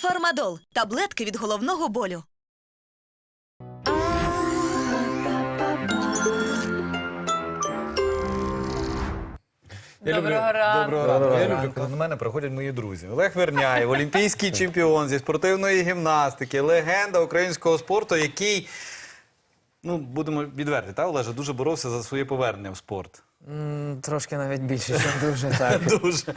Фармадол таблетки від головного болю. Я Доброго люблю, ранку. Доброго ранку. Доброго Я люблю, коли до мене приходять мої друзі. Олег Верняєв, олімпійський чемпіон зі спортивної гімнастики, легенда українського спорту, який, ну, будемо відверті, та, Олеже, дуже боровся за своє повернення в спорт. М, Трошки навіть більше, ніж дуже так. Дуже.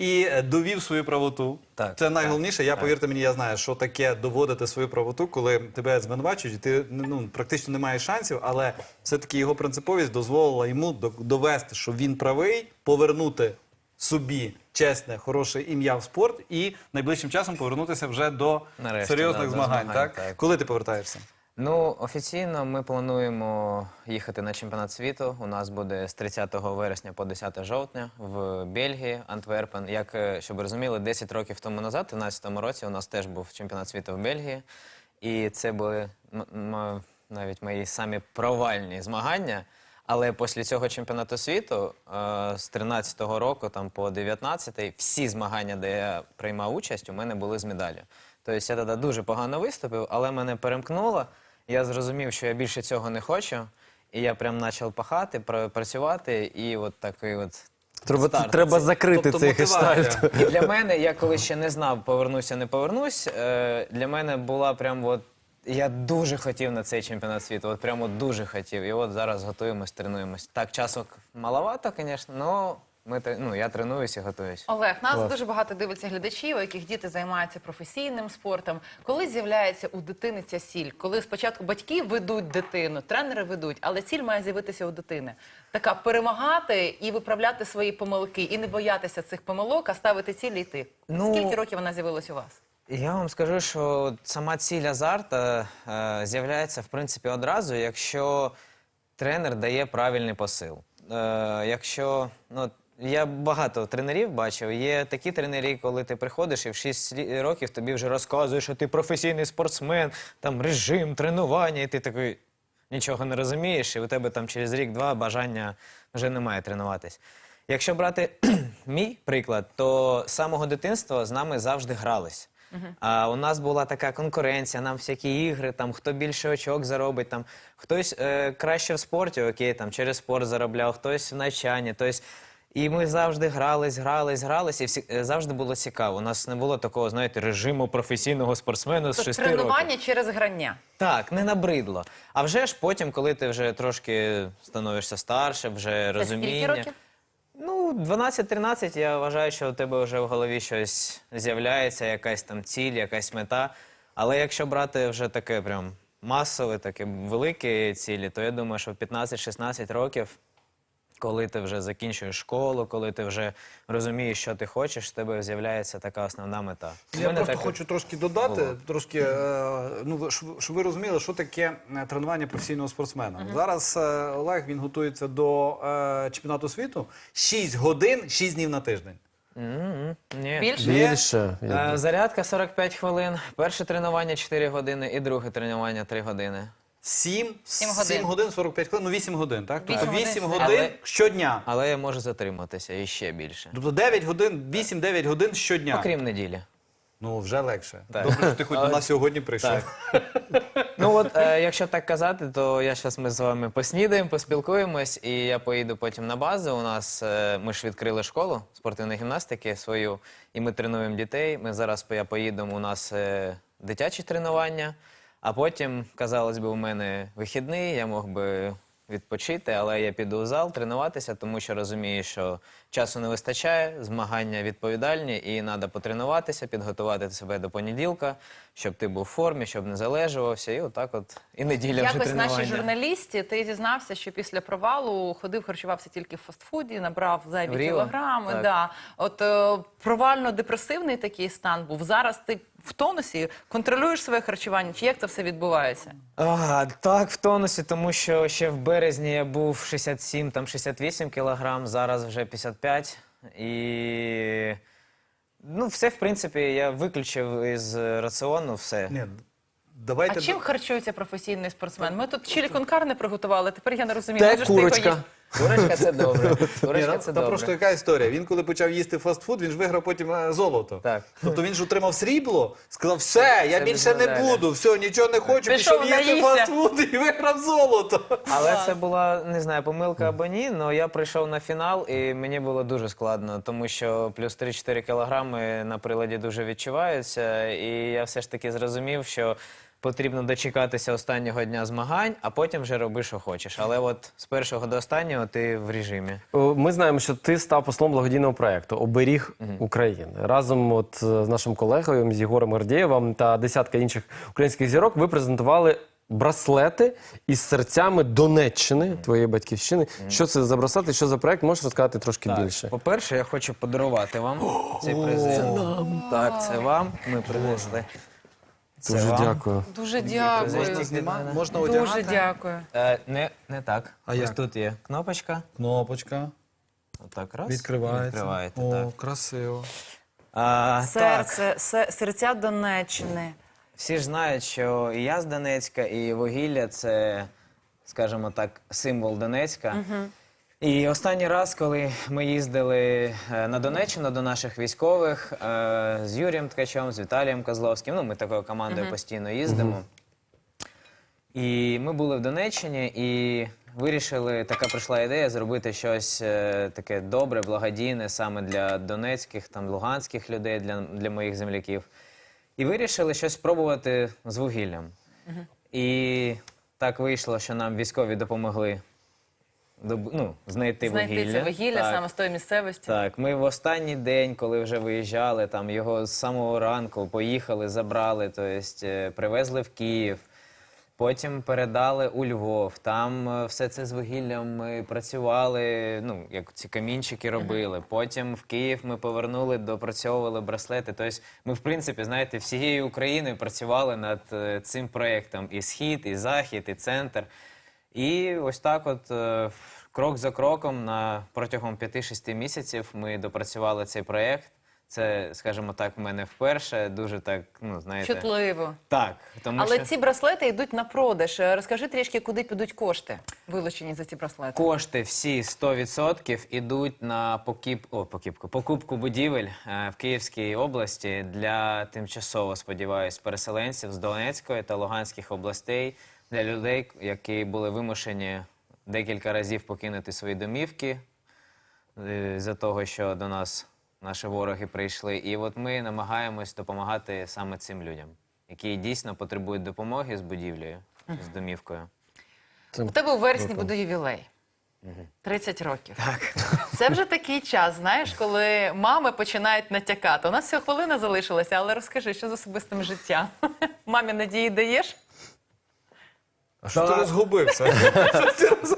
І е, довів свою правоту. Так, Це найголовніше. Я, повірте мені, я знаю, що таке доводити свою правоту, коли тебе звинувачують, і ти ну, практично не маєш шансів, але все-таки його принциповість дозволила йому довести, що він правий, повернути собі чесне, хороше ім'я в спорт і найближчим часом повернутися вже до Нарешті, серйозних да, до змагань. змагань, так? так. Коли ти повертаєшся? Ну, офіційно ми плануємо їхати на чемпіонат світу. У нас буде з 30 вересня по 10 жовтня в Бельгії, Антверпен. Як е, щоб розуміли, 10 років тому назад, у 2013 році, у нас теж був чемпіонат світу в Бельгії. І це були навіть мої самі провальні змагання. Але після цього чемпіонату світу е, з 13-го року там по 19-й всі змагання, де я приймав участь, у мене були з медаллю. Тобто я тоді дуже погано виступив, але мене перемкнуло. Я зрозумів, що я більше цього не хочу. І я прям почав пахати, пра- працювати, і от такий от Треба, старт. треба закрити Тобто цей мотивація. гештальт. І для мене, я коли ще не знав, повернуся, не повернусь. е, Для мене була прям от. Я дуже хотів на цей чемпіонат світу, от прямо дуже хотів. І от зараз готуємось, тренуємось. Так, часу маловато, звісно, але ми ну, я тренуюся і готуюсь. Олег, нас дуже багато дивиться глядачів, у яких діти займаються професійним спортом. Коли з'являється у дитини ця сіль? Коли спочатку батьки ведуть дитину, тренери ведуть, але ціль має з'явитися у дитини. Така перемагати і виправляти свої помилки, і не боятися цих помилок, а ставити ціль і йти. Ну, Скільки років вона з'явилась у вас? Я вам скажу, що сама ціль азарта е, з'являється в принципі одразу, якщо тренер дає правильний посил. Е, якщо ну, я багато тренерів бачив. Є такі тренери, коли ти приходиш і в 6 років тобі вже розказують, що ти професійний спортсмен, там режим, тренування, і ти такий нічого не розумієш, і у тебе там через рік-два бажання вже немає тренуватись. Якщо брати мій приклад, то з самого дитинства з нами завжди грались. А у нас була така конкуренція, нам всякі ігри, там хто більше очок заробить, там хтось е, краще в спорті, окей, там через спорт заробляв, хтось в навчанні. Тобто, і ми завжди грались, грались, грались, і всі, е, завжди було цікаво. У нас не було такого, знаєте, режиму професійного спортсмена з Тобто 6 років. тренування через грання. Так, не набридло. А вже ж потім, коли ти вже трошки становишся старше, вже Це розуміння. скільки років? Ну, 12-13, я вважаю, що у тебе вже в голові щось з'являється, якась там ціль, якась мета. Але якщо брати вже таке прям масове, таке велике цілі, то я думаю, що в 15-16 років, коли ти вже закінчуєш школу, коли ти вже розумієш, що ти хочеш, в тебе з'являється така основна мета. Я мене просто так- хочу трошки додати, було. трошки, е, ну, щоб ви розуміли, що таке е, тренування професійного спортсмена. Зараз е, Олег він готується до чемпіонату світу 6 годин, 6 днів на тиждень. М-м, Ні. Більше? Більше. Зарядка 45 хвилин, перше тренування 4 години і друге тренування 3 години. 7, Сім 7 годин. годин 45 хвилин, ну 8 годин, так? Вісім Тобто годин 8 сидять. годин Але- щодня. Але я можу затриматися і ще більше. Тобто 9 годин, 8-9 годин щодня. Окрім неділі. Ну, вже легше. Так. Добре, що ти хоч на сьогодні прийшов. Ну от, е, якщо так казати, то я зараз ми з вами поснідаємо, поспілкуємось, і я поїду потім на базу. У нас е, ми ж відкрили школу спортивної гімнастики свою, і ми тренуємо дітей. Ми зараз я поїду, у нас е, дитячі тренування, а потім, казалось би, у мене вихідний, я мог би відпочити, але я піду у зал тренуватися, тому що розумію, що часу не вистачає, змагання відповідальні, і треба потренуватися, підготувати себе до понеділка, щоб ти був в формі, щоб не залежувався. І отак от і неділя вже Якось тренування. нашій журналісті ти зізнався, що після провалу ходив, харчувався тільки в фастфуді, набрав зайві В кілограми. Так. Да. От е, провально-депресивний такий стан був. Зараз ти в тонусі контролюєш своє харчування, чи як це все відбувається? А, так, в тонусі, тому що ще в березні я був 67, там 68 кілограм, зараз вже 55. І ну, все, в принципі, я виключив із раціону все. Ні, давайте А чим харчується професійний спортсмен? Ми тут чилі конкарне приготували, тепер я не розумію. Те можеш ти його курочка. їсти? Курочка це добре. Ні, Курочка ну, це Та добре. просто яка історія? Він коли почав їсти фастфуд, він ж виграв потім е, золото. Так. Тобто він ж отримав срібло, сказав, все, я Це більше не буду, все, нічого не хочу, Пішов, пішов їсти наївся. фастфуд і виграв золото. Але це була не знаю, помилка або ні. але я прийшов на фінал, і мені було дуже складно, тому що плюс 3-4 кілограми на приладі дуже відчуваються. І я все ж таки зрозумів, що потрібно дочекатися останнього дня змагань, а потім вже роби, що хочеш. Але от з першого до останнього ти в режимі. О, Ми знаємо, що ти став послом благодійного проєкту Оберіг України разом от з нашим колегою з Єгорем Гордієвим та десятка інших українських зірок. Ви презентували браслети із серцями Донеччини, твоєї батьківщини. Що це за браслети? Що за проєкт? Можеш розказати трошки більше? По-перше, я хочу подарувати вам цей презент. Так, це вам. Ми принесли. Це Дуже вам. дякую. Дуже Можна дякую. знімати? Можна Дуже одягати. дякую. Е, не, не так. А Ось як? тут є кнопочка. Кнопочка. Отак раз. Відкривається. Відкриваєте, О, так. красиво. А, так. Серце, се- серця Донеччини. Всі ж знають, що і я з Донецька, і вугілля це, скажімо так, символ Донецька. І останній раз, коли ми їздили е, на Донеччину до наших військових е, з Юрієм Ткачем, з Віталієм Козловським, ну ми такою командою постійно їздимо. І ми були в Донеччині і вирішили, така прийшла ідея зробити щось е, таке добре, благодійне саме для донецьких, там луганських людей, для, для моїх земляків. І вирішили щось спробувати з вугіллям. І так вийшло, що нам військові допомогли доб- ну, знайти, Знайти вугілля. це вугілля Так. саме з тої місцевості. Так, ми в останній день, коли вже виїжджали, там його з самого ранку поїхали, забрали, тобто е, привезли в Київ. Потім передали у Львов. Там е, все це з вугіллям ми працювали, ну, як ці камінчики робили. Потім в Київ ми повернули, допрацьовували браслети. Тобто ми, в принципі, знаєте, всією Україною працювали над е, цим проєктом. І схід, і захід, і центр. І ось так, от е, крок за кроком, на протягом 5-6 місяців ми допрацювали цей проєкт. Це, скажімо так, в мене вперше дуже так, ну знаєте, Чутливо. так. Тому Але що ці браслети йдуть на продаж. Е, Розкажи трішки, куди підуть кошти, вилучені за ці браслети. кошти всі 100% ідуть на покіп... О, покупку, покупку будівель е, в Київській області для тимчасово, сподіваюсь, переселенців з Донецької та Луганських областей для людей, які були вимушені декілька разів покинути свої домівки е, за того, що до нас наші вороги прийшли. І от ми намагаємось допомагати саме цим людям, які дійсно потребують допомоги з будівлею, з домівкою. У тебе у вересні буде ювілей. 30 років. Так. Це вже такий час, знаєш, коли мами починають натякати. У нас всього хвилина залишилася, але розкажи, що з особистим життям? Мамі надії даєш? А що ти розгубився?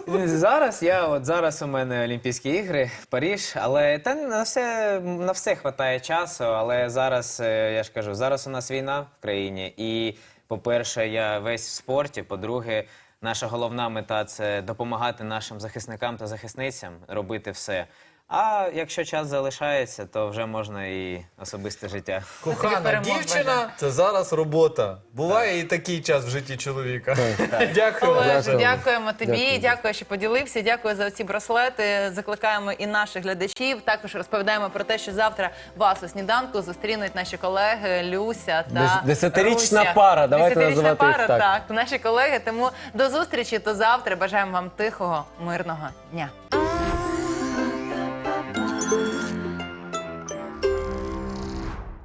Зараз я от зараз у мене Олімпійські ігри в Паріж, але та на все на все хватає часу. Але зараз е, я ж кажу, зараз у нас війна в країні, і по-перше, я весь в спорті. По-друге, наша головна мета це допомагати нашим захисникам та захисницям робити все. А якщо час залишається, то вже можна і особисте життя. Кохана перемог дівчина бажаю. це зараз робота. Буває і такий час в житті чоловіка. Дякую. Олеже, дякуємо тобі, Дякую. дякую. що поділився. Дякую за ці браслети. Закликаємо і наших глядачів. Також розповідаємо про те, що завтра вас у сніданку зустрінуть наші колеги Люся та десятирічна Руся. пара, давайте Десятирічна називати пара, так. так. Наші колеги. Тому до зустрічі. То завтра бажаємо вам тихого, мирного дня.